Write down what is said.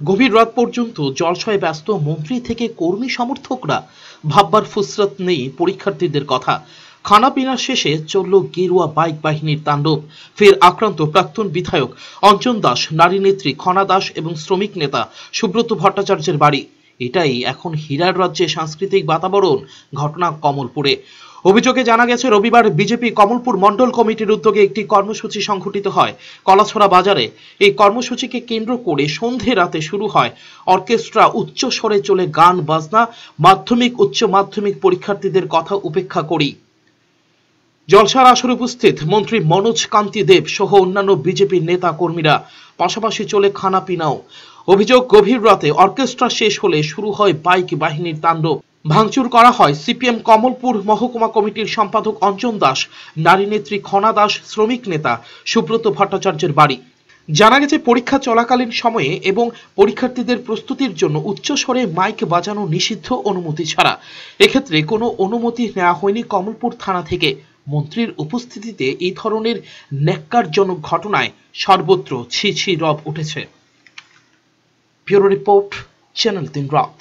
গভীর রাত পর্যন্ত জলসয়ে ব্যস্ত মন্ত্রী থেকে কর্মী সমর্থকরা ভাববার ফুসরত নেই পরীক্ষার্থীদের কথা। খানাপিনা শেষে চলল গেরুয়া বাইক বাহিনীর তাণ্ডব। ফের আক্রান্ত প্রাক্তন বিধায়ক অঞ্জন দাস, নারী নেত্রী খনা দাস এবং শ্রমিক নেতা সুব্রত ভট্টাচার্যের বাড়ি। এটাই এখন হীরার রাজ্যে সাংস্কৃতিক বাতাবরণ, ঘটনা কমলপুরে। অভিযোগে জানা গেছে, রবিবার বিজেপি কমলপুর মণ্ডল কমিটির উদ্যোগে একটি কর্মসূচি সংঘটিত হয় কলাছড়া বাজারে। এই কর্মসূচিকে কেন্দ্র করে সন্ধে রাতে শুরু হয় অর্কেস্ট্রা উচ্চ স্বরে চলে গান, বাজনা, মাধ্যমিক, উচ্চ মাধ্যমিক পরীক্ষার্থীদের কথা উপেক্ষা করি। জলসার আসরে উপস্থিত মন্ত্রী মনোজ কান্তি দেব সহ অন্যান্য বিজেপি নেতা কর্মীরা পাশাপাশি চলে খানাপিনাও। অভিযোগ গভীর রাতে অর্কেস্ট্রা শেষ হলে শুরু হয় বাইক বাহিনীর তাণ্ডব। ভাঙচুর করা হয় সিপিএম কমলপুর মহকুমা কমিটির সম্পাদক অঞ্জন দাস, নারী নেত্রী খনা দাস, শ্রমিক নেতা সুব্রত ভট্টাচার্যের বাড়ি। জানা গেছে, পরীক্ষা চলাকালীন সময়ে এবং পরীক্ষার্থীদের প্রস্তুতির জন্য উচ্চস্বরে মাইক বাজানো নিষিদ্ধ অনুমতি ছাড়া। এক্ষেত্রে কোনো অনুমতি নেওয়া হয়নি কমলপুর থানা থেকে। মন্ত্রীর উপস্থিতিতে এই ধরনের ন্যাক্কারজনক ঘটনায় সর্বত্র ছি ছি রব উঠেছে। ব্যুরো রিপোর্ট চ্যানেল তিন রাত